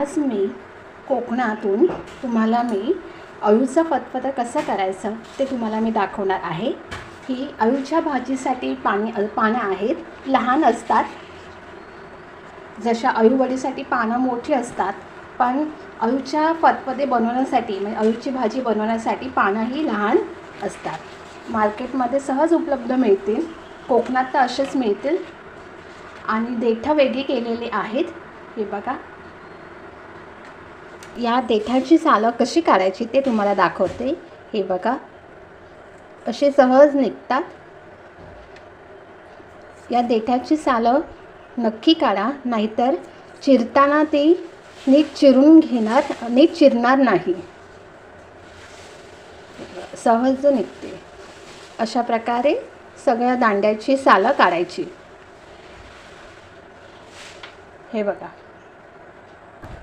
आज मी कोकणातून तुम्हाला मी अळूचा फतफतं कसं करायचं ते तुम्हाला मी दाखवणार आहे. ही अळूच्या भाजीसाठी पाणी पानं आहेत लहान असतात. जशा अळूवडीसाठी पानं मोठी असतात पण अळूच्या फतफते बनवण्यासाठी म्हणजे अळूची भाजी बनवण्यासाठी पानंही लहान असतात. मार्केटमध्ये सहज उपलब्ध मिळतील कोकणात तर असेच मिळतील. आणि देठं वेगळी केलेली आहेत. हे बघा. या देठाची सालं कशी काढायची ते तुम्हाला दाखवते. हे बघा. असे सहज निघतात. या देठाची सालं नक्की काढा नाहीतर चिरताना ती नीट चिरून घेणार नीट चिरणार नाही. सहज निघते. अशा प्रकारे सगळ्या दांड्याची सालं काढायची. हे बघा.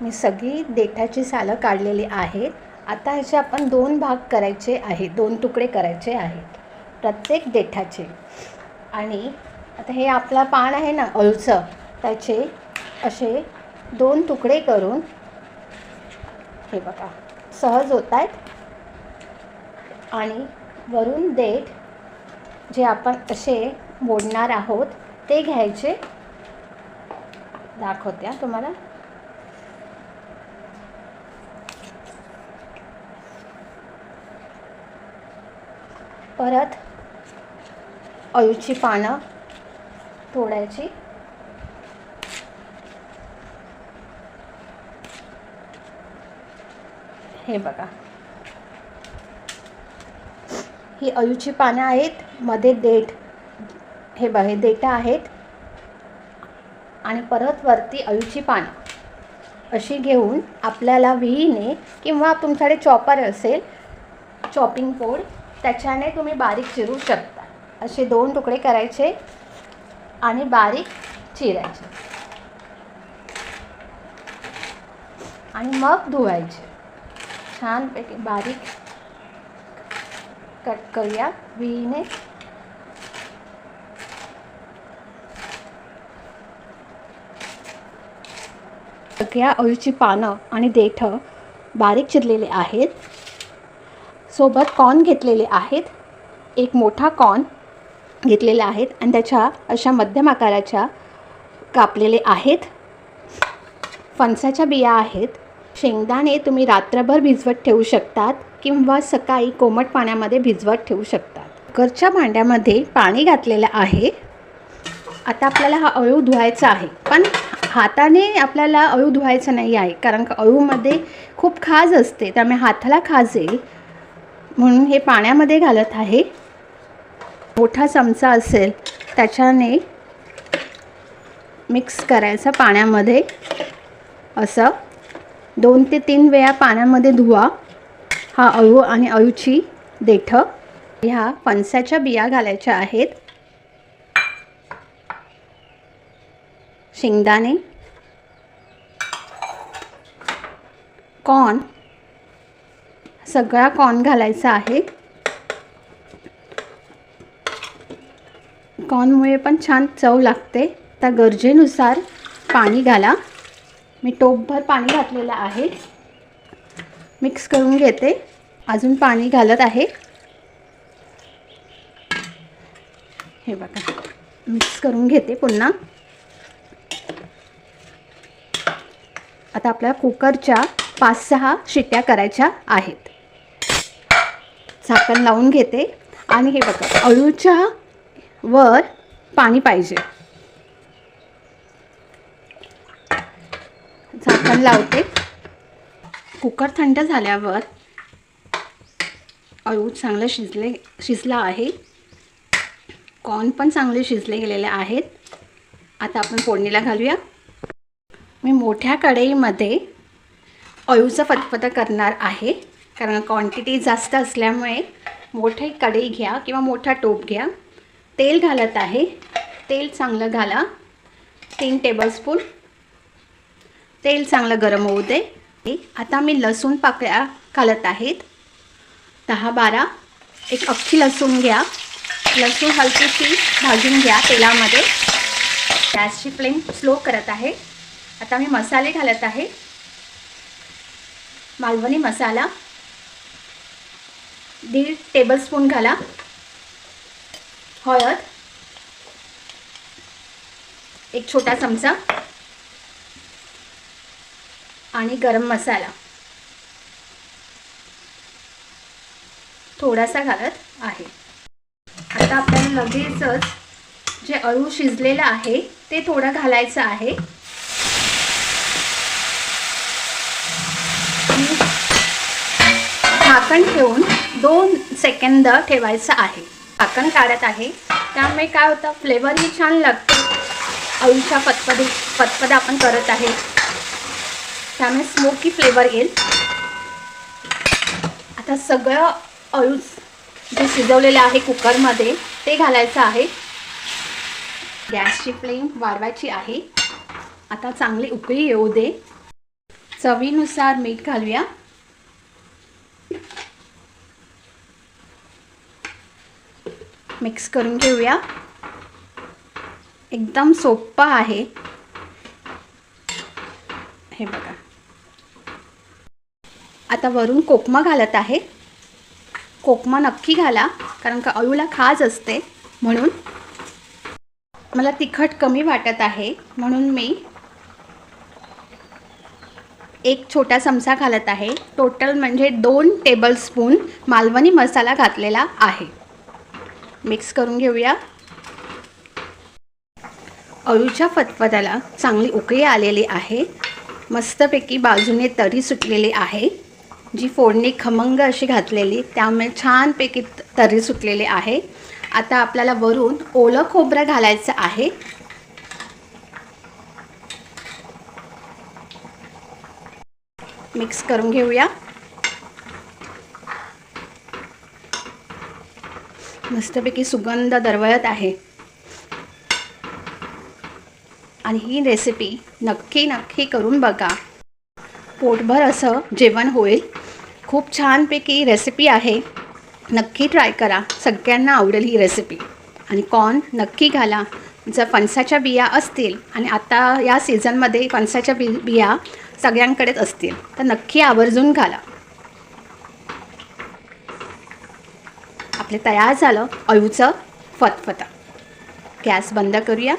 मी सगळी देठाची सालं काढलेली आहेत. आता ह्याचे आपण दोन भाग करायचे आहेत. दोन तुकडे करायचे आहेत. प्रत्येक देठाचे. आणि आता हे आपला पान आहे ना अळूचं त्याचे असे दोन तुकडे करून हे बघा सहज होत आहेत आणि वरून देठ जे आपण असे मोडणार आहोत ते घ्यायचे. दाखवत्या तुम्हाला. परत अळूची पानं तोडायची. हे बघा. ही अळूची पानं आहेत मध्ये देठ हे बघा हे देठं आहेत. आणि परत वरती अळूची पानं. अशी घेऊन आपल्याला विहीने किंवा तुमच्याकडे चॉपर असेल चॉपिंग बोर्ड त्याच्याने तुम्ही बारीक चिरू शकता. असे दोन तुकडे करायचे आणि बारीक चिरायचे. आणि मग धुवायचे. छानपैकी बारीक कट करूया विहीने सगळ्या अळूची पानं आणि देठं बारीक चिरलेले आहेत. सोबत कॉर्न घेतलेले आहेत. एक मोठा कॉर्न घेतलेला आहेत आणि त्याच्या अशा मध्यम आकाराच्या कापलेले आहेत. फणसाच्या बिया आहेत. शेंगदाणे तुम्ही रात्रभर भिजवत ठेवू शकतात किंवा सकाळी कोमट पाण्यामध्ये भिजवत ठेवू शकतात. कुकरच्या भांड्यामध्ये पाणी घातलेलं आहे. आता आपल्याला हा अळू धुवायचा आहे. पण हाताने आपल्याला अळू धुवायचं नाही आहे कारण का अळूमध्ये खूप खाज असते. त्यामुळे हाताला खाज येईल. म्हणून हे पाण्यामध्ये घालत आहे. मोठा चमचा असेल त्याच्याने मिक्स करायचं पाण्यामध्ये. असं. दोन ते तीन वेळा पाण्यामध्ये धुवा. हा अळू आणि अळूची देठं. ह्या फणसाच्या बिया घालायच्या आहेत. शेंगदाणे. कॉर्न. सगळा कॉर्न घालायचा आहे. कॉर्नमुळे पण छान चव लागते. त्या गरजेनुसार पाणी घाला. मी टोपभर पाणी घातलेलं आहे. मिक्स करून घेते. अजून पाणी घालत आहे. हे बघा. मिक्स करून घेते पुन्हा. आता आपल्या कुकरच्या पाच सहा शिट्ट्या करायच्या आहेत. झाकण लावून घेते. आणि हे बघा अळूच्या वर पाणी पाहिजे. झाकण लावते. कुकर थंड झाल्यावर अळू चांगलं शिजले शिजला आहे. कॉर्न पण चांगले शिजले गेलेले आहेत. आता आपण फोडणीला घालूया. मी मोठ्या कढईमध्ये अळूचं फतफतं करणार आहे. कारण क्वांटिटी जास्त असल्यामुळे मोठी कढई घ्या किंवा मोठा टोप घ्या. तेल घालत आहे. तेल चांगलं घाला. तीन टेबलस्पून तेल चांगलं गरम होऊ दे. आता मी लसूण पाकळ्या घालत आहेत. दहा बारा. एक अख्खी लसूण घ्या. लसूण हलकीशी भाजून घ्या तेलामध्ये. गॅसची फ्लेम स्लो करत आहे. आता मी मसाले घालत आहे. मालवणी मसाला. दीड टेबलस्पून घाला. हळद. एक छोटा चमचा. आणि गरम मसाला. थोडासा घालत आहे. आता आपल्याला लगेचच जे अळू शिजलेलं आहे ते थोडं घालायचं आहे. झाकण ठेवून दोन सेकंद ठेवायचं आहे. झाकण काढत आहे. त्यामुळे काय होतं? फ्लेवरही छान लागतो. अळूच्या पतपदी पतपद आपण करत आहे. त्यामुळे स्मोकी फ्लेवर येईल. आता सगळं अळू जे शिजवलेलं आहे कुकरमध्ये ते घालायचं आहे. गॅसची फ्लेम वाढवायची आहे. आता चांगली उकळी येऊ दे. चवीनुसार मीठ घालूया. मिक्स करून घेऊया. एकदम सोप्पा आहे. हे बघा. आता वरून कोकमा घालत आहे. कोकमा नक्की घाला कारण का अळूला खाज असते म्हणून. मला तिखट कमी वाटत आहे म्हणून मी एक छोटा चमचा घालत आहे. टोटल म्हणजे दोन टेबलस्पून मालवणी मसाला घातलेला आहे. मिक्स करून घेऊया. अळूच्या फतफत्याला चांगली उकळी आलेली आहे. मस्तपैकी बाजूने तरी सुटलेली आहे. जी फोडणी खमंग अशी घातलेली त्यामुळे छानपैकी तरी सुटलेली आहे. आता आपल्याला वरून ओलं खोबरं घालायचं आहे. मिक्स करून घेऊया. मस्तपैकी सुगंध दरवळत आहे. आणि ही रेसिपी नक्की नक्की करून बघा. पोटभर असं जेवण होईल. खूप छानपैकी रेसिपी आहे. नक्की ट्राय करा. सगळ्यांना आवडेल ही रेसिपी आणि कॉर्न नक्की घाला. जर फणसाच्या बिया असतील आणि आता या सीझनमध्ये फणसाच्या बि बिया सगळ्यांकडेच असतील तर नक्की आवर्जून घाला. आपले तयार झालं अळूचं फतफता. गॅस बंद करूया.